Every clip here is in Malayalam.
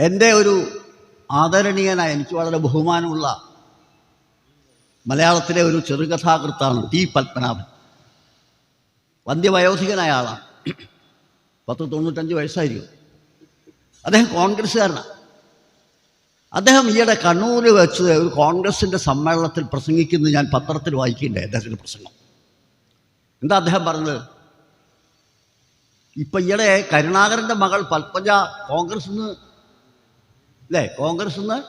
എന്റെ ഒരു ആദരണീയനായ എനിക്ക് വളരെ ബഹുമാനമുള്ള മലയാളത്തിലെ ഒരു ചെറുകഥാകൃത്താണ് ടി പത്മനാഭൻ. വന്ധ്യവയോധികനായ ആളാണ്. പത്ത് തൊണ്ണൂറ്റഞ്ച് വയസ്സായിരിക്കും. അദ്ദേഹം കോൺഗ്രസ്സുകാരനാണ് അദ്ദേഹം ഈയിടെ കണ്ണൂരിൽ വെച്ച് ഒരു കോൺഗ്രസിന്റെ സമ്മേളനത്തിൽ പ്രസംഗിക്കുന്നത് ഞാൻ പത്രത്തിൽ വായിക്കണ്ടേ അദ്ദേഹത്തിന്റെ പ്രസംഗം. എന്താ അദ്ദേഹം പറഞ്ഞത്? ഇപ്പം ഈയിടെ കരുണാകരന്റെ മകൾ പത്മജ കോൺഗ്രസ് നിന്ന് അല്ലേ കോൺഗ്രസ് നിന്ന്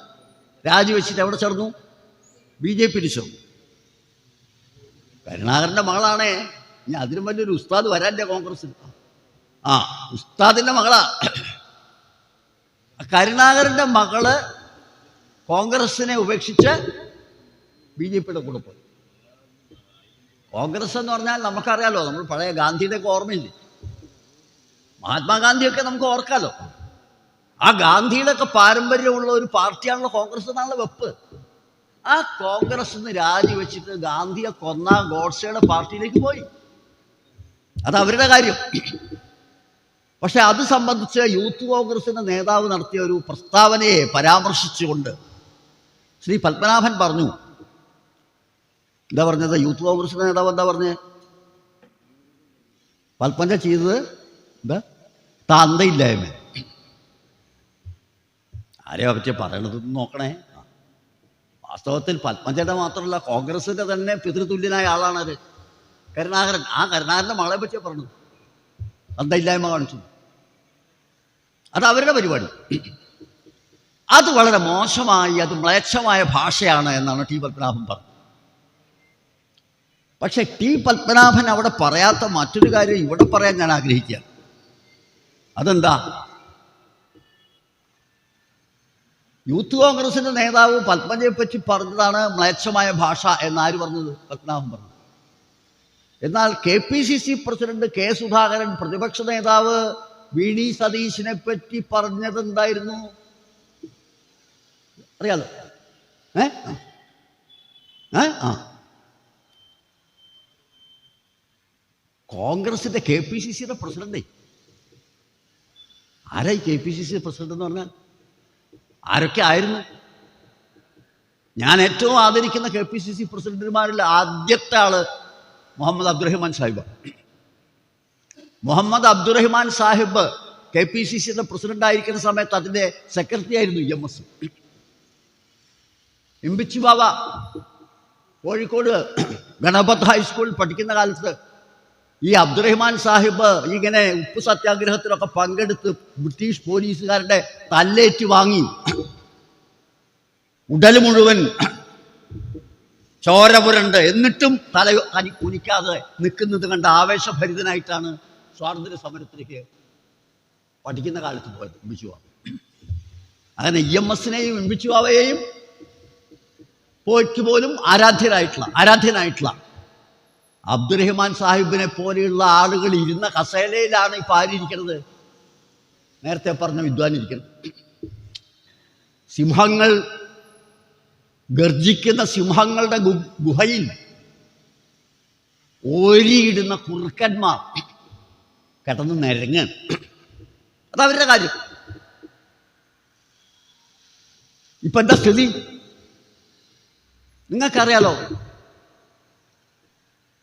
രാജിവെച്ചിട്ട് എവിടെ ചേർന്നു? ബി ജെ പി ചേർന്നു. കരുണാകരന്റെ മകളാണേ. ഇനി അതിനും വലിയൊരു ഉസ്താദ് വരാന്റെ കോൺഗ്രസ് ആ ഉസ്താദിന്റെ മകളാ. കരുണാകരന്റെ മകൾ കോൺഗ്രസിനെ ഉപേക്ഷിച്ച് ബി ജെ പിയുടെ കൂടെ പോയി. കോൺഗ്രസ് എന്ന് പറഞ്ഞാൽ നമുക്കറിയാലോ നമ്മൾ പഴയ ഗാന്ധിയുടെ ഒക്കെ ഓർമ്മയില്ലേ? മഹാത്മാഗാന്ധിയൊക്കെ നമുക്ക് ഓർക്കാലോ. ആ ഗാന്ധിയുടെ ഒക്കെ പാരമ്പര്യമുള്ള ഒരു പാർട്ടിയാണല്ലോ കോൺഗ്രസ് എന്നാണല്ലോ വെപ്പ്. ആ കോൺഗ്രസ് നിന്ന് രാജിവെച്ചിട്ട് ഗാന്ധിയെ കൊന്ന ഗോഡ്സയുടെ പാർട്ടിയിലേക്ക് പോയി. അത് അവരുടെ കാര്യം. പക്ഷെ അത് സംബന്ധിച്ച് യൂത്ത് കോൺഗ്രസിന്റെ നേതാവ് നടത്തിയ ഒരു പ്രസ്താവനയെ പരാമർശിച്ചുകൊണ്ട് ശ്രീ പത്മനാഭൻ പറഞ്ഞു. എന്താ പറഞ്ഞത്? യൂത്ത് കോൺഗ്രസിന്റെ നേതാവ് എന്താ പറഞ്ഞത് പത്മന ചെയ്തത് എന്താ? താന്തയില്ലായ്മ. ആരെയാ പറ്റി പറയണത് നോക്കണേ? വാസ്തവത്തിൽ പത്മജയുടെ മാത്രമല്ല കോൺഗ്രസിന്റെ തന്നെ പിതൃതുല്യനായ ആളാണത് കരുണാകരൻ ആ കരുണാകരന്റെ മകളെ പറ്റിയാ പറഞ്ഞത് അന്തയില്ലായ്മ കാണിച്ചു. അത് അവരുടെ പരിപാടി. അത് വളരെ മോശമായി അത് മ്ലേച്ഛമായ ഭാഷയാണ് എന്നാണ് ടി പത്മനാഭൻ പറഞ്ഞത്. പക്ഷെ ടി പത്മനാഭൻ അവിടെ പറയാത്ത മറ്റൊരു കാര്യം ഇവിടെ പറയാൻ ഞാൻ ആഗ്രഹിക്കുക അതെന്താ? യൂത്ത് കോൺഗ്രസിന്റെ നേതാവ് പത്മജയെ പറ്റി പറഞ്ഞതാണ് മ്ലേച്ഛമായ ഭാഷ എന്നാര് പറഞ്ഞത്? പത്മനാഭൻ പറഞ്ഞു. എന്നാൽ K P C C president K Sudhakaran പ്രതിപക്ഷ നേതാവ് വി ഡി സതീശിനെ പറ്റി പറഞ്ഞത് എന്തായിരുന്നു അറിയാലോ ഏ? ആ. കോൺഗ്രസിന്റെ കെ പി സി സിയുടെ പ്രസിഡന്റ്. ആരായി K P C C president എന്ന് പറഞ്ഞാൽ? ആരൊക്കെ ആയിരുന്നു? ഞാൻ ഏറ്റവും ആദരിക്കുന്ന കെ പി സി സി പ്രസിഡന്റുമാരിൽ ആദ്യത്തെ ആൾ Muhammad Abdurahiman Sahib. Muhammad Abdurahiman Sahib K P C സിയുടെ പ്രസിഡന്റ് ആയിരിക്കുന്ന സമയത്ത് അതിന്റെ സെക്രട്ടറി ആയിരുന്നു എം എസ്. ഇമ്പിച്ചു ബാബ കോഴിക്കോട് ഗണപത് ഹൈസ്കൂളിൽ പഠിക്കുന്ന കാലത്ത് ഈ അബ്ദുറഹ്മാൻ സാഹിബ് ഇങ്ങനെ ഉപ്പ് സത്യാഗ്രഹത്തിലൊക്കെ പങ്കെടുത്ത് ബ്രിട്ടീഷ് പോലീസുകാരുടെ തല്ലേറ്റ് വാങ്ങി. ഉടൽ മുഴുവൻ ചോര പുരണ്ട് എന്നിട്ടും തല തനി കുനിക്കാതെ നിൽക്കുന്നത് കണ്ട് ആവേശഭരിതനായിട്ടാണ് സ്വാതന്ത്ര്യ സമരത്തിലേക്ക് പഠിക്കുന്ന കാലത്ത് പോയത് ഇമ്പിച്ചുവ അങ്ങനെ ഇ എം എസിനെയും ബിജുവാവയെയും പോയിട്ട് പോലും ആരാധ്യരായിട്ടുള്ള ആരാധ്യനായിട്ടുള്ള അബ്ദുറഹിമാൻ സാഹിബിനെ പോലെയുള്ള ആളുകൾ ഇരുന്ന കസേലയിലാണ് ഇപ്പം ആരിയിരിക്കുന്നത് നേരത്തെ പറഞ്ഞ വിദ്വാൻ ഇരിക്കുന്നത് സിംഹങ്ങൾ ഗർജിക്കുന്ന സിംഹങ്ങളുടെ ഗുഹയിൽ ഓരിയിടുന്ന കുറുക്കന്മാർ കിടന്ന് നിരങ്ങ്. അതവരുടെ കാര്യം. ഇപ്പൊ എന്താ സ്ഥിതി? നിങ്ങൾക്കറിയാലോ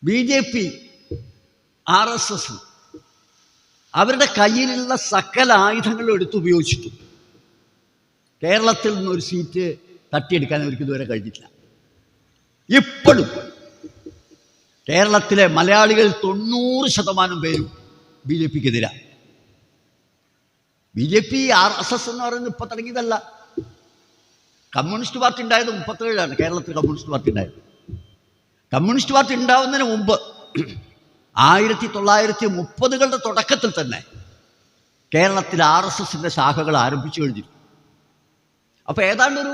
B J P R S S അവരുടെ കയ്യിലുള്ള സകല ആയുധങ്ങളും എടുത്ത് ഉപയോഗിച്ചിട്ടു. കേരളത്തിൽ നിന്നൊരു സീറ്റ് തട്ടിയെടുക്കാൻ അവർക്ക് ഇതുവരെ കഴിഞ്ഞിട്ടില്ല. ഇപ്പോഴും കേരളത്തിലെ മലയാളികൾ തൊണ്ണൂറ് ശതമാനം പേരും ബി ജെ പിക്ക് എതിരാണ് B J P R S S എന്ന് പറയുന്നത് ഇപ്പൊ തുടങ്ങിയതല്ല. കമ്മ്യൂണിസ്റ്റ് പാർട്ടി ഉണ്ടായത് മുപ്പത്തേഴാണ് കേരളത്തിൽ കമ്മ്യൂണിസ്റ്റ് പാർട്ടി ഉണ്ടായത്. കമ്മ്യൂണിസ്റ്റ് പാർട്ടി ഉണ്ടാവുന്നതിന് മുമ്പ് ആയിരത്തി തൊള്ളായിരത്തി മുപ്പതുകളുടെ തുടക്കത്തിൽ തന്നെ കേരളത്തിൽ ആർ എസ് എസിന്റെ ശാഖകൾ ആരംഭിച്ചു കഴിഞ്ഞിരുന്നു. അപ്പോൾ ഏതാണ്ടൊരു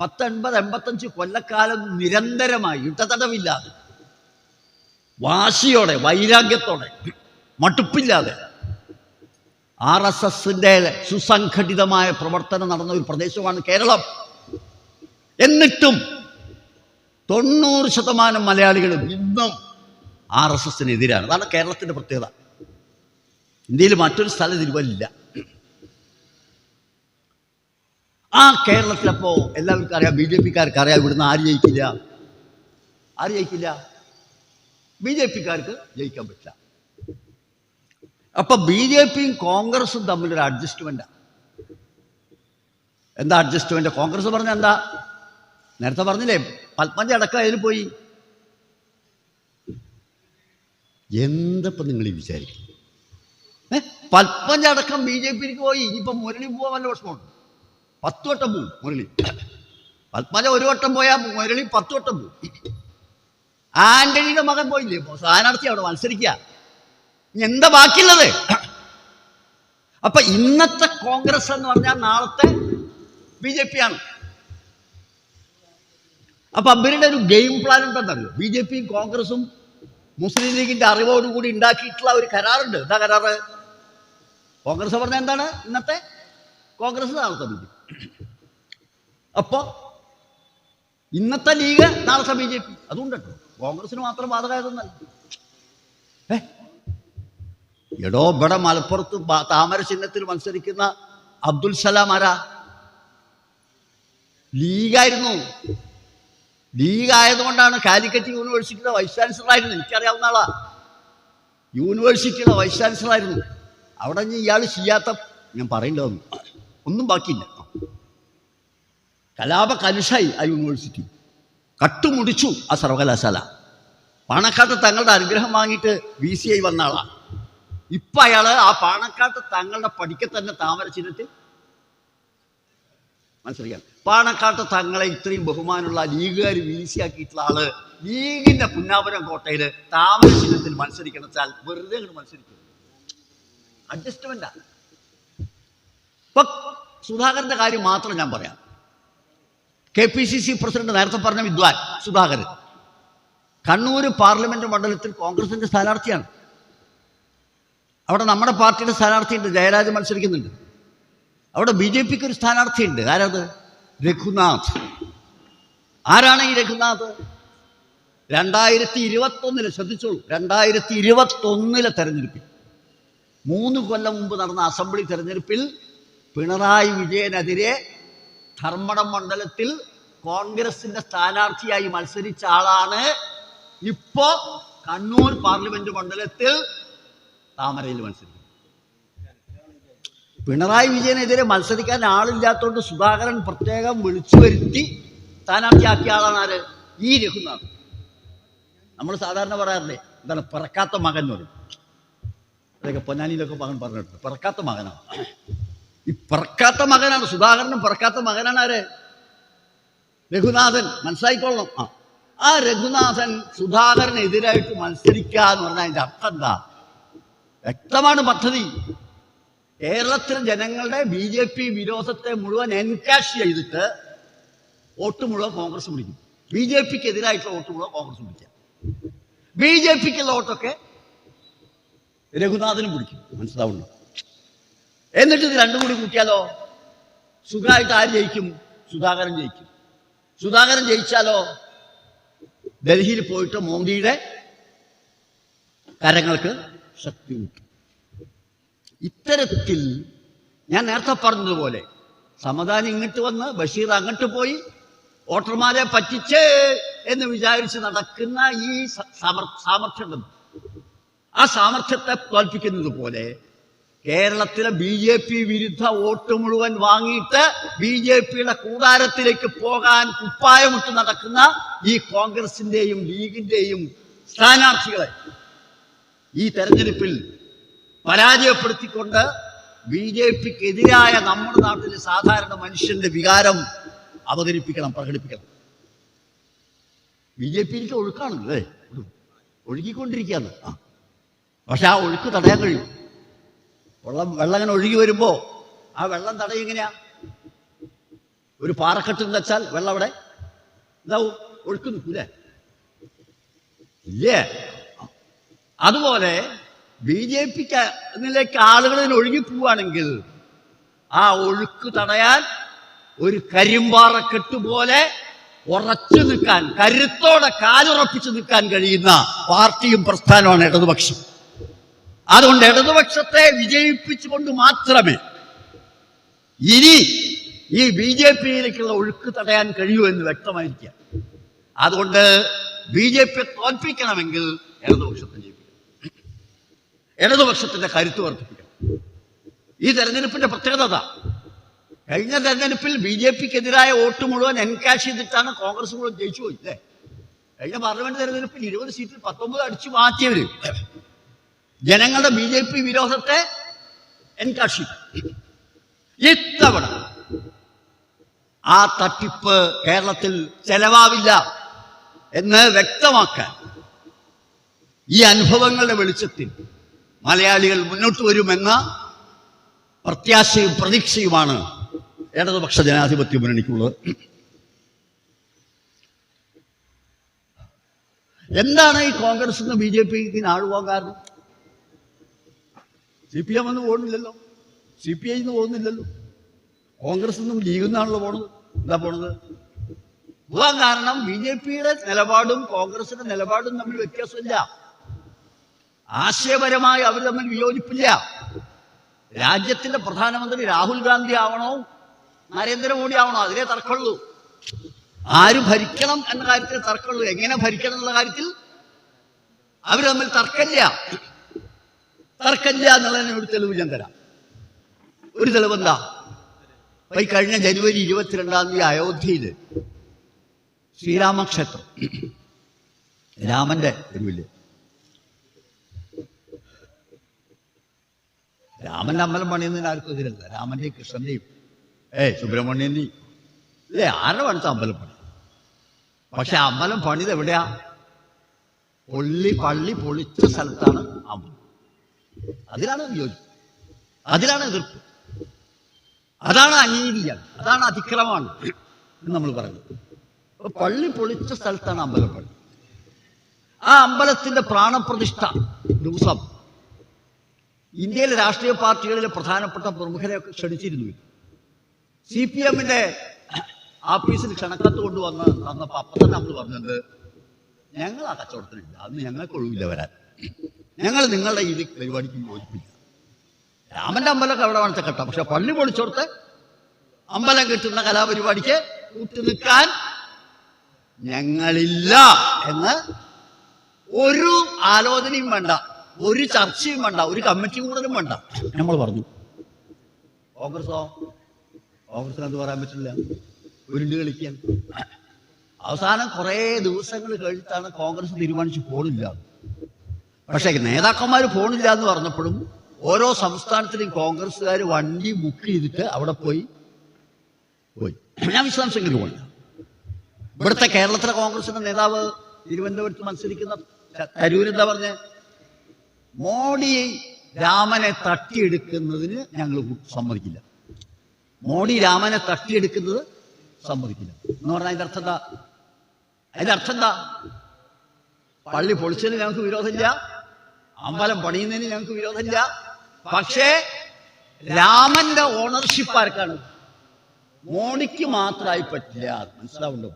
പത്ത് എൺപത് എൺപത്തഞ്ച് കൊല്ലക്കാലം നിരന്തരമായി ഇട്ടതടവില്ലാതെ വാശിയോടെ വൈരാഗ്യത്തോടെ മട്ടുപ്പില്ലാതെ ആർ എസ് എസിന്റെ സുസംഘടിതമായ പ്രവർത്തനം നടന്ന ഒരു പ്രദേശമാണ് കേരളം. എന്നിട്ടും തൊണ്ണൂറ് ശതമാനം മലയാളികൾ ഇന്നും ആർ എസ് എസിനെതിരാണ്. അതാണ് കേരളത്തിന്റെ പ്രത്യേകത. ഇന്ത്യയിൽ മറ്റൊരു സ്ഥലം തിരുവല്ല ആ കേരളത്തിലപ്പോ എല്ലാവർക്കും അറിയാം ബി ജെ പിക്കാർക്ക് അറിയാം ഇവിടുന്ന് ആര് ജയിക്കില്ല? ആര് ജയിക്കില്ല? ബി ജെ പിക്കാർക്ക് ജയിക്കാൻ പറ്റില്ല. അപ്പൊ ബി ജെ പിയും കോൺഗ്രസും തമ്മിലൊരു അഡ്ജസ്റ്റ്മെന്റാണ് എന്താ അഡ്ജസ്റ്റ്മെന്റ് കോൺഗ്രസ് പറഞ്ഞ എന്താ? നേരത്തെ പറഞ്ഞില്ലേ പത്മജ അടക്കം അതിൽ പോയി? എന്തപ്പം നിങ്ങൾ ഈ വിചാരിക്കും? ഏ? പത്മജ അടക്കം ബി ജെ പിക്ക് പോയി. ഇനിയിപ്പം മുരളി പോവാൻ വല്ല വിഷമമുണ്ട്? പത്ത് വട്ടം പോവും മുരളി. പത്മജ ഒരു വട്ടം പോയാൽ മുരളി പത്ത് വട്ടം പോവും. ആന്റണിയുടെ മകൻ പോയില്ലേ? സ്ഥാനാർത്ഥി അവിടെ മത്സരിക്കുക എന്താ ബാക്കിയുള്ളത്? അപ്പൊ ഇന്നത്തെ കോൺഗ്രസ് എന്ന് പറഞ്ഞാൽ നാളത്തെ ബി ജെ പി ആണ്. അപ്പൊ അവരുടെ ഒരു ഗെയിം പ്ലാൻ ഉണ്ടെന്നറിയോ? ബി ജെ പിയും കോൺഗ്രസും മുസ്ലിം ലീഗിന്റെ അറിവോടുകൂടി ഉണ്ടാക്കിയിട്ടുള്ള ഒരു കരാറുണ്ട്. എന്താ കരാറ്? കോൺഗ്രസ് പറഞ്ഞ എന്താണ് ഇന്നത്തെ? കോൺഗ്രസ് നാളത്തെ ബി ജെ പി അപ്പോ ഇന്നത്തെ ലീഗ് നാളത്തെ ബി ജെ പി അതുകൊണ്ട് കോൺഗ്രസിന് മാത്രം ബാധകമായതൊന്നല്ല എടോ ഇവിടെ മലപ്പുറത്ത് താമര ചിഹ്നത്തിൽ മത്സരിക്കുന്ന അബ്ദുൽ സലാം ആരാ? ലീഗായിരുന്നു. ലീഗ് ആയതുകൊണ്ടാണ് കാലിക്കറ്റ് യൂണിവേഴ്സിറ്റിയുടെ വൈസ് ചാൻസലർ ആയിരുന്നു എനിക്കറിയാവുന്ന ആളാ. യൂണിവേഴ്സിറ്റിയുടെ വൈസ് ചാൻസലർ ആയിരുന്നു അവിടെ ഇനി ഇയാൾ ചെയ്യാത്ത ഞാൻ പറയില്ല ഒന്നും ഒന്നും ബാക്കിയില്ല. കലാപ കലുഷായി ആ യൂണിവേഴ്സിറ്റി. കട്ടുമുടിച്ചു ആ സർവകലാശാല. പാണക്കാട്ട് തങ്ങളുടെ അനുഗ്രഹം വാങ്ങിയിട്ട് വി സി ഐ വന്ന ആളാണ് ഇപ്പൊ അയാൾ ആ പാണക്കാട്ട് തങ്ങളുടെ പഠിക്കത്തന്നെ തന്നെ താമര ചിഹ്നത്തിൽ മനസ്സിലാക്കാം പാണക്കാട്ട് തങ്ങളെ ഇത്രയും ബഹുമാനമുള്ള ലീഗുകാർ വീശിയാക്കിയിട്ടുള്ള ആൾ ലീഗിന്റെ പുന്നാപുരം കോട്ടയിൽ താമര ചിഹ്നത്തിൽ മത്സരിക്കണം വെച്ചാൽ വെറുതെ അങ്ങോട്ട് മത്സരിക്കും. അഡ്ജസ്റ്റ്മെന്റാ സുധാകരന്റെ കാര്യം മാത്രം ഞാൻ പറയാം. K P C C president നേരത്തെ പറഞ്ഞ വിദ്വാൻ സുധാകരൻ കണ്ണൂർ പാർലമെന്റ് മണ്ഡലത്തിൽ കോൺഗ്രസിന്റെ സ്ഥാനാർത്ഥിയാണ്. അവിടെ നമ്മുടെ പാർട്ടിയുടെ സ്ഥാനാർത്ഥിയുണ്ട് ജയരാജ് മത്സരിക്കുന്നുണ്ട്. അവിടെ ബി ജെ പിക്ക് ഒരു സ്ഥാനാർത്ഥിയുണ്ട്. ആരത്? രഘുനാഥ്. ആരാണ് ഈ രഘുനാഥ്? രണ്ടായിരത്തി ഇരുപത്തി ഒന്നിൽ ശ്രദ്ധിച്ചോളൂ. രണ്ടായിരത്തി ഇരുപത്തി ഒന്നിലെ തെരഞ്ഞെടുപ്പിൽ. മൂന്ന് കൊല്ലം മുമ്പ് നടന്ന അസംബ്ലി തെരഞ്ഞെടുപ്പിൽ പിണറായി വിജയനെതിരെ ധർമ്മടം മണ്ഡലത്തിൽ കോൺഗ്രസിന്റെ സ്ഥാനാർത്ഥിയായി മത്സരിച്ച ആളാണ് ഇപ്പോ കണ്ണൂർ പാർലമെന്റ് മണ്ഡലത്തിൽ താമരയിൽ മത്സരിക്കുന്നത്. പിണറായി വിജയനെതിരെ മത്സരിക്കാൻ ആളില്ലാത്തതുകൊണ്ട് സുധാകരൻ പ്രത്യേകം വിളിച്ചു വരുത്തി സ്ഥാനാർത്ഥിയാക്കിയ ആളാണ് ആര്? ഈ രഘുനാഥ്. നമ്മൾ സാധാരണ പറയാറില്ലേ എന്താണ് പിറക്കാത്ത മകൻ എന്ന് പറയും. അതൊക്കെ പൊന്നാനിയിലൊക്കെ മകൻ പറഞ്ഞിട്ടുണ്ട്. പിറക്കാത്ത മകനാണ്. ഈ പിറക്കാത്ത മകനാണ് സുധാകരനും പിറക്കാത്ത മകനാണ് ആര്? രഘുനാഥൻ. മനസ്സിലായിക്കൊള്ളണം ആ ആ രഘുനാഥൻ സുധാകരനെതിരായിട്ട് മത്സരിക്കുക എന്ന് പറഞ്ഞാൽ അതിന്റെ അർത്ഥം എന്താ? വ്യക്തമാണ് പദ്ധതി. കേരളത്തിലെ ജനങ്ങളുടെ ബി ജെ പി വിരോധത്തെ മുഴുവൻ എൻകാഷ് ചെയ്തിട്ട് വോട്ട് മുഴുവൻ കോൺഗ്രസ് പിടിക്കും. ബി ജെ പിക്ക് എതിരായിട്ടുള്ള വോട്ട് മുഴുവൻ കോൺഗ്രസ് പിടിക്കാം ബി ജെ പിക്കുള്ള വോട്ടൊക്കെ രഘുനാഥനും പിടിക്കും. മനസ്സിലാവുന്നു എന്നിട്ട് ഇത് രണ്ടും കൂടി കൂട്ടിയാലോ? സുഖമായിട്ട് ആര് ജയിക്കും? സുധാകരൻ ജയിക്കും. സുധാകരൻ ജയിച്ചാലോ? ഡൽഹിയിൽ പോയിട്ട് മോദിയുടെ കരങ്ങൾക്ക് ശക്തി കിട്ടും ഇത്തരത്തിൽ ഞാൻ നേരത്തെ പറഞ്ഞതുപോലെ സമദാനി ഇങ്ങോട്ട് വന്ന് ബഷീർ അങ്ങോട്ട് പോയി വോട്ടർമാരെ പറ്റിച്ചേ എന്ന് വിചാരിച്ച് നടക്കുന്ന ഈ സാമർഥ്യം ആ സാമർഥ്യത്തെ തോൽപ്പിക്കുന്നത് പോലെ കേരളത്തിലെ ബി ജെ പി വിരുദ്ധ വോട്ട് മുഴുവൻ വാങ്ങിയിട്ട് ബി ജെ പിയുടെ കൂടാരത്തിലേക്ക് പോകാൻ കുപ്പായമിട്ട് നടക്കുന്ന ഈ കോൺഗ്രസിന്റെയും ലീഗിന്റെയും സ്ഥാനാർത്ഥികളെ ഈ തെരഞ്ഞെടുപ്പിൽ പരാജയപ്പെടുത്തിക്കൊണ്ട് ബി ജെ പിക്ക് എതിരായ നമ്മുടെ നാട്ടിലെ സാധാരണ മനുഷ്യന്റെ വികാരം അവതരിപ്പിക്കണം പ്രകടിപ്പിക്കണം. ബി ജെ പി എനിക്ക് ഒഴുക്കാണല്ലേ ഒഴുകിക്കൊണ്ടിരിക്കുകയാണ്. ആ. പക്ഷെ ആ ഒഴുക്ക് തടയാൻ കഴിയും. വെള്ളം വെള്ളം ഇങ്ങനെ ഒഴുകി വരുമ്പോൾ ആ വെള്ളം തടയും എങ്ങനെയാ? ഒരു പാറക്കെട്ട് വെച്ചാൽ വെള്ളം അവിടെ ഇതാവും ഒഴുക്ക് നിൽക്കൂലേ ഇല്ലേ? അതുപോലെ ബി ജെ പിക്ക് എന്നിലേക്ക് ആളുകൾ ഇതിന് ഒഴുകി പോവുകയാണെങ്കിൽ ആ ഒഴുക്ക് തടയാൻ ഒരു കരിമ്പാറക്കെട്ട് പോലെ ഉറച്ചു നിൽക്കാൻ കരുത്തോടെ കാലുറപ്പിച്ചു നിൽക്കാൻ കഴിയുന്ന പാർട്ടിയും പ്രസ്ഥാനമാണ് ഇടതുപക്ഷം. അതുകൊണ്ട് ഇടതുപക്ഷത്തെ വിജയിപ്പിച്ചുകൊണ്ട് മാത്രമേ ഇനി ഈ ബി ജെ പിയിലേക്കുള്ള ഒഴുക്ക് തടയാൻ കഴിയൂ എന്ന് വ്യക്തമായിരിക്കുക. അതുകൊണ്ട് ബി ജെ പി തോൽപ്പിക്കണമെങ്കിൽ ഇടതുപക്ഷത്തെ ജയിപ്പിക്കണം. ഇടതുപക്ഷത്തിന്റെ കരുത്ത് വർദ്ധിപ്പിക്കണം. ഈ തെരഞ്ഞെടുപ്പിന്റെ പ്രത്യേകത. കഴിഞ്ഞ തെരഞ്ഞെടുപ്പിൽ ബി ജെ പിക്കെതിരായ വോട്ട് മുഴുവൻ എൻകാഷ് ചെയ്തിട്ടാണ് കോൺഗ്രസ് മുഴുവൻ ജയിച്ചു പോയി അല്ലേ കഴിഞ്ഞ പാർലമെന്റ് തെരഞ്ഞെടുപ്പിൽ ഇരുപത് സീറ്റിൽ പത്തൊമ്പത് അടിച്ചു മാറ്റിയവര്. ജനങ്ങളുടെ ബി ജെ പി വിരോധത്തെ എൻകാഷ് ഇത്തവണ ആ തട്ടിപ്പ് കേരളത്തിൽ ചെലവാവില്ല എന്ന് വ്യക്തമാക്കാൻ ഈ അനുഭവങ്ങളുടെ വെളിച്ചത്തിൽ മലയാളികൾ മുന്നോട്ട് വരുമെന്ന പ്രത്യാശയും പ്രതീക്ഷയുമാണ് ഇടതുപക്ഷ ജനാധിപത്യ മുന്നണിക്കുള്ളത്. എന്താണ് ഈ കോൺഗ്രസ് ബി ജെ പിക്ക് ആളുപോകാൻ കാരണം? സി പി എം ഒന്നും പോകുന്നില്ലല്ലോ സി പി ഐ നിന്ന് പോകുന്നില്ലല്ലോ കോൺഗ്രസ് നിന്നും ലീഗിൽ നിന്നാണല്ലോ പോണത്. എന്താ പോണത്? പോകാൻ കാരണം ബി ജെ പിയുടെ നിലപാടും കോൺഗ്രസിന്റെ നിലപാടും തമ്മിൽ വ്യത്യാസമില്ല. ആശയപരമായി അവർ തമ്മിൽ വിയോജിപ്പില്ല. രാജ്യത്തിന്റെ പ്രധാനമന്ത്രി രാഹുൽ ഗാന്ധി ആവണോ? നരേന്ദ്രമോദി ആവണോ? അതിലേ തർക്കമുള്ളൂ. ആര് ഭരിക്കണം എന്ന കാര്യത്തിൽ തർക്കമുള്ളൂ. എങ്ങനെ ഭരിക്കണം എന്നുള്ള കാര്യത്തിൽ അവർ തമ്മിൽ തർക്കമില്ല. തർക്കമില്ല എന്നുള്ളതിന് ഒരു തെളിവ് ഞാൻ തരാം. ഒരു തെളിവ് എന്താ? ഈ കഴിഞ്ഞ ജനുവരി ഇരുപത്തിരണ്ടാം തീയതി അയോധ്യയിൽ ശ്രീരാമക്ഷേത്രം. രാമന്റെ തെരുവിൽ രാമന്റെ അമ്പലം പണിയുന്നതിന് ആർക്കും എതിരല്ല രാമന്റെയും കൃഷ്ണന്റെയും. ഏ സുബ്രഹ്മണ്യന്റെയും. ഇല്ലേ ആരുടെ പണിത്ത അമ്പലം പണി? പക്ഷെ അമ്പലം പണിത് എവിടെയാ? പൊള്ളി പള്ളി പൊളിച്ച സ്ഥലത്താണ് അമ്പലം. അതിലാണ് വിയോജിപ്പ് അതിലാണ് എതിർപ്പ്. അതാണ് അനീതിയാണ്. അതാണ് അതിക്രമാണ് എന്ന് നമ്മൾ പറയുന്നത്. പള്ളി പൊളിച്ച സ്ഥലത്താണ് അമ്പലം പള്ളി ആ അമ്പലത്തിന്റെ പ്രാണപ്രതിഷ്ഠ ദിവസം ഇന്ത്യയിലെ രാഷ്ട്രീയ പാർട്ടികളിലെ പ്രധാനപ്പെട്ട പ്രമുഖരെ ക്ഷണിച്ചിരുന്നു സി പി എമ്മിന്റെ ആഫീസിൽ ക്ഷണക്കത്ത് കൊണ്ടുവന്ന് തന്നപ്പോ അപ്പൊ തന്നെ നമ്മൾ പറഞ്ഞത് ഞങ്ങൾ ആ കച്ചവടത്തിനില്ല അന്ന് ഞങ്ങൾക്ക് ഒഴിവില്ല വരാൻ. ഞങ്ങൾ നിങ്ങളുടെ ഈ പരിപാടിക്ക് യോജിപ്പില്ല. രാമന്റെ അമ്പലമൊക്കെ അവിടെ വേണത്തെ കെട്ടാം. പക്ഷെ പള്ളി പൊളിച്ചോടത്ത് അമ്പലം കിട്ടുന്ന കലാപരിപാടിക്ക് കൂട്ടു നിൽക്കാൻ ഞങ്ങളില്ല എന്ന് ഒരു ആലോചനയും വേണ്ട. ഒരു ചർച്ചയും വേണ്ട ഒരു കമ്മിറ്റി കൂടലും വേണ്ട. നമ്മൾ പറഞ്ഞു. കോൺഗ്രസോ? കോൺഗ്രസിന് അത് പറയാൻ പറ്റില്ല. ഉരുണ്ട് കളിക്കാൻ. അവസാനം കുറേ ദിവസങ്ങൾ കഴിഞ്ഞിട്ടാണ് കോൺഗ്രസ് തീരുമാനിച്ച് പോണില്ല. പക്ഷേ നേതാക്കന്മാർ പോണില്ല എന്ന് പറഞ്ഞപ്പോഴും ഓരോ സംസ്ഥാനത്തിലും കോൺഗ്രസ്സുകാർ വണ്ടി ബുക്ക് ചെയ്തിട്ട് അവിടെ പോയി. പോയി. ഞാൻ വിശദാംശങ്ങളിൽ പോയി ഇവിടുത്തെ കേരളത്തിലെ കോൺഗ്രസിന്റെ നേതാവ് തിരുവനന്തപുരത്ത് മത്സരിക്കുന്ന തരൂർ പറഞ്ഞേ പറഞ്ഞ? മോഡി രാമനെ തട്ടിയെടുക്കുന്നതിന് ഞങ്ങൾ സമ്മതിക്കില്ല. മോഡി രാമനെ തട്ടിയെടുക്കുന്നത് സമ്മതിക്കില്ല. എന്ന് പറഞ്ഞാൽ അതിന്റെ അർത്ഥം എന്താ? അതിന്റെ അർത്ഥം എന്താ? പള്ളി പൊളിച്ചതിന് ഞങ്ങൾക്ക് വിരോധമില്ല. അമ്പലം പണിയുന്നതിന് ഞങ്ങൾക്ക് വിരോധമില്ല. പക്ഷേ രാമന്റെ ഓണർഷിപ്പ് ആർക്കാണ്? മോഡിക്ക് മാത്രമായി പറ്റില്ല. മനസ്സിലാവുണ്ടോ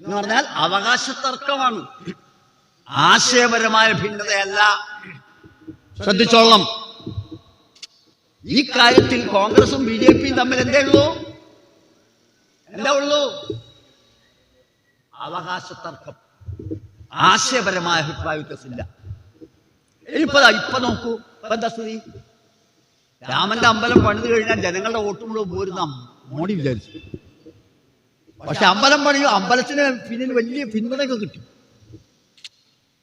എന്ന് പറഞ്ഞാൽ അവകാശ തർക്കമാണ്. ആശയപരമായ ഭിന്നതയല്ല. ശ്രദ്ധിച്ചോളണം. ഈ കാര്യത്തിൽ കോൺഗ്രസും ബി ജെ പിയും തമ്മിൽ എന്തേ ഉള്ളൂ? എന്താ ഉള്ളൂ? അവകാശ തർക്കം ആശയപരമായ അഭിപ്രായ വ്യത്യാസമില്ല. ഇപ്പൊ ഇപ്പൊ നോക്കൂ. ഇപ്പൊ എന്താ സ്ഥിതി? രാമന്റെ അമ്പലം പണിത് കഴിഞ്ഞാൽ ജനങ്ങളുടെ വോട്ടും മുഴുവൻ പോരുന്ന മോഡി വിചാരിച്ചു പക്ഷെ അമ്പലം പണിയോ അമ്പലത്തിന് പിന്നിൽ വലിയ പിന്തുണയൊക്കെ കിട്ടി.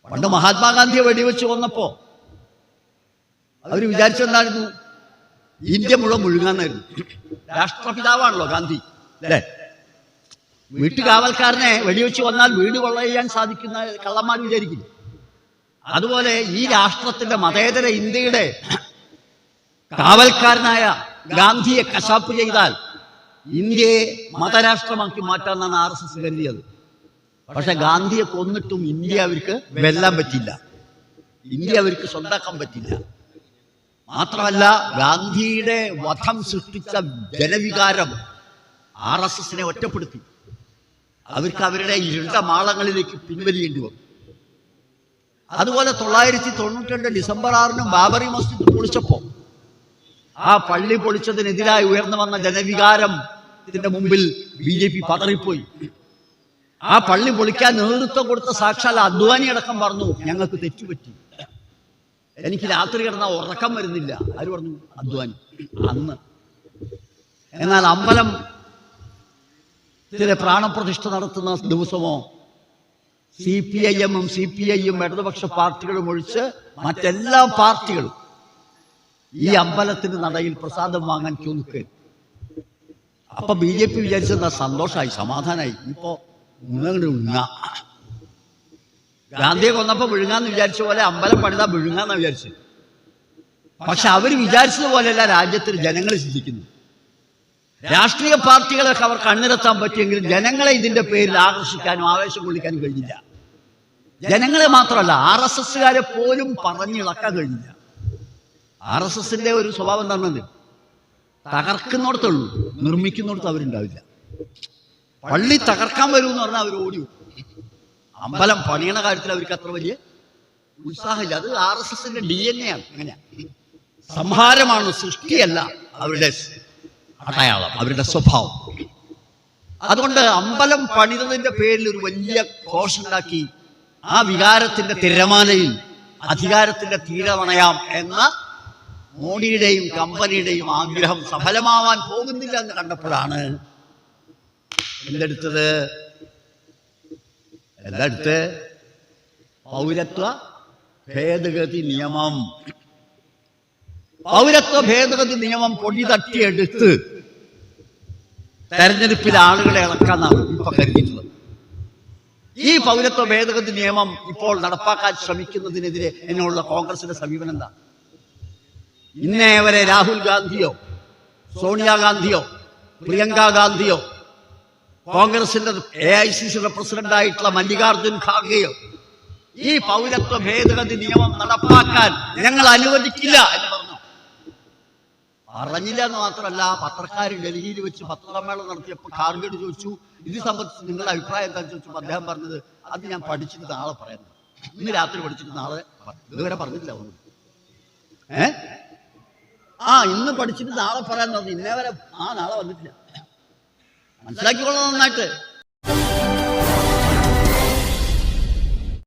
പണ്ട് മഹാത്മാഗാന്ധിയെ വെടിവെച്ച് കൊന്നപ്പോ അവർ വിചാരിച്ചെന്തായിരുന്നു ഇന്ത്യ മുഴുവൻ മുഴുകാന്നായിരുന്നു രാഷ്ട്രപിതാവാണല്ലോ ഗാന്ധി അല്ലേ? വീട്ടുകാവൽക്കാരനെ വെടിവെച്ച് വന്നാൽ വീട് കൊള്ളയ്യാൻ സാധിക്കുന്ന കള്ളന്മാർ വിചാരിക്കില്ല? അതുപോലെ ഈ രാഷ്ട്രത്തിന്റെ മതേതര ഇന്ത്യയുടെ കാവൽക്കാരനായ ഗാന്ധിയെ കശാപ്പ് ചെയ്താൽ ഇന്ത്യയെ മതരാഷ്ട്രമാക്കി മാറ്റാന്നാണ് ആർ എസ് എസ് കരുതിയത്. പക്ഷെ ഗാന്ധിയെ കൊന്നിട്ടും ഇന്ത്യ അവർക്ക് വെല്ലാൻ പറ്റില്ല. ഇന്ത്യ അവർക്ക് സ്വന്താക്കാൻ പറ്റില്ല. മാത്രമല്ല ഗാന്ധിയുടെ വധം സൃഷ്ടിച്ച ജനവികാരം ആർ എസ് എസിനെ ഒറ്റപ്പെടുത്തി. അവർക്ക് അവരുടെ ഇരുണ്ട മാളങ്ങളിലേക്ക് പിൻവലിയേണ്ടി വന്നു. അതുപോലെ തൊള്ളായിരത്തി തൊണ്ണൂറ്റി രണ്ട് ഡിസംബർ ആറിന് ബാബറി മസ്ജിദ് പൊളിച്ചപ്പോ ആ പള്ളി പൊളിച്ചതിനെതിരായി ഉയർന്നു വന്ന ജനവികാരം ഇതിന്റെ മുമ്പിൽ ബി ജെ പി പതറിപ്പോയി. ആ പള്ളി പൊളിക്കാൻ നേതൃത്വം കൊടുത്ത സാക്ഷാൽ അദ്വാനി അടക്കം പറഞ്ഞു ഞങ്ങൾക്ക് തെറ്റുപറ്റി. എനിക്ക് രാത്രി കിടന്ന ഉറക്കം വരുന്നില്ല. ആര് പറഞ്ഞു? അദ്വാനി. അന്ന്. എന്നാൽ അമ്പലം ഇതിലെ പ്രാണപ്രതിഷ്ഠ നടത്തുന്ന ദിവസമോ സി പി ഐ എമ്മും സി പി ഐയും ഇടതുപക്ഷ പാർട്ടികളും ഒഴിച്ച് മറ്റെല്ലാ പാർട്ടികളും ഈ അമ്പലത്തിന് നടയിൽ പ്രസാദം വാങ്ങാൻ ക്യൂ അപ്പൊ ബി ജെ പി വിചാരിച്ചെന്നാ സന്തോഷമായി സമാധാനമായി ഇപ്പോ ഉണ്ണങ്ങട് ഉണ്ണ. ഗാന്ധിയെ കൊന്നപ്പോ വിഴുങ്ങാന്ന് വിചാരിച്ച പോലെ അമ്പലം പണിതാ വിഴുങ്ങാന്നാ വിചാരിച്ചു. പക്ഷെ അവർ വിചാരിച്ചത് വിചാരിച്ചതുപോലെയല്ല രാജ്യത്തിൽ ജനങ്ങൾ ചിന്തിക്കുന്നു രാഷ്ട്രീയ പാർട്ടികളൊക്കെ അവർ അണിനിരത്താൻ പറ്റിയെങ്കിലും ജനങ്ങളെ ഇതിന്റെ പേരിൽ ആകർഷിക്കാനും ആവേശം കൊള്ളിക്കാനും കഴിഞ്ഞില്ല. ജനങ്ങളെ മാത്രമല്ല ആർ എസ് എസ്സുകാരെ പോലും പറഞ്ഞിളക്കാൻ കഴിഞ്ഞില്ല. ആർ എസ് എസിന്റെ ഒരു സ്വഭാവം എന്താണെന്നത് തകർക്കുന്നിടത്തുള്ളൂ നിർമ്മിക്കുന്നിടത്ത് അവരുണ്ടാവില്ല. പള്ളി തകർക്കാൻ വരുമെന്ന് പറഞ്ഞാൽ അവർ ഓടി അമ്പലം പണിയണ കാര്യത്തിൽ അവർക്ക് അത്ര വലിയ ഉത്സാഹമില്ല. അത് ആർ എസ് എസിന്റെ ഡി എൻ എ ആണ്. അങ്ങനെ സംഹാരമാണ് സൃഷ്ടിയല്ല അവരുടെ അടയാളം അവരുടെ സ്വഭാവം. അതുകൊണ്ട് അമ്പലം പണിതതിന്റെ പേരിൽ ഒരു വലിയ കോഷുണ്ടാക്കി ആ വികാരത്തിന്റെ തിരമാലയിൽ അധികാരത്തിന്റെ തീരമണയാം എന്ന മോഡിയുടെയും കമ്പനിയുടെയും ആഗ്രഹം സഫലമാവാൻ പോകുന്നില്ല എന്ന് കണ്ടപ്പോഴാണ് എന്തെടുത്തത്? എന്തെടുത്ത്? പൗരത്വ ഭേദഗതി നിയമം. പൗരത്വ ഭേദഗതി നിയമം പൊടി തട്ടിയെടുത്ത് തെരഞ്ഞെടുപ്പിൽ ആളുകളെ ഇളക്കാന്നാണ് ഇപ്പൊ കരുതിയിട്ടുള്ളത്. ഈ പൗരത്വ ഭേദഗതി നിയമം ഇപ്പോൾ നടപ്പാക്കാൻ ശ്രമിക്കുന്നതിനെതിരെ എന്നുള്ള കോൺഗ്രസിന്റെ സമീപനം എന്താ? ഇന്നേ വരെ രാഹുൽ ഗാന്ധിയോ സോണിയാഗാന്ധിയോ പ്രിയങ്ക ഗാന്ധിയോ കോൺഗ്രസിന്റെ A I C C president ആയിട്ടുള്ള മല്ലികാർജുൻ ഖാർഗെയോ ഈ പൗരത്വ ഭേദഗതി നിയമം നടപ്പാക്കാൻ ഞങ്ങൾ അനുവദിക്കില്ല എന്ന് പറഞ്ഞു. പറഞ്ഞില്ല എന്ന് മാത്രമല്ല പത്രക്കാർ ഡൽഹിയിൽ വെച്ച് പത്രസമ്മേളനം നടത്തിയപ്പോൾ ഖാർഗഡ് ചോദിച്ചു ഇത് സംബന്ധിച്ച് നിങ്ങളുടെ അഭിപ്രായം എന്താ? ചോദിച്ചപ്പോൾ അദ്ദേഹം പറഞ്ഞത് അത് ഞാൻ പഠിച്ചിട്ട് നാളെ പറയുന്നു ഇന്ന് രാത്രി പഠിച്ചിട്ട് നാളെ ഇതുവരെ പറഞ്ഞില്ല ഒന്നും. ഏ? ആ ഇന്ന് പഠിച്ചിട്ട് നാളെ പറയാൻ പറഞ്ഞു. ഇന്നേ വരെ ആ നാളെ വന്നിട്ടില്ല. ಮನಸ್ಸಾಗಿಕೊಳ್ಳೋಣ ನಾಟ್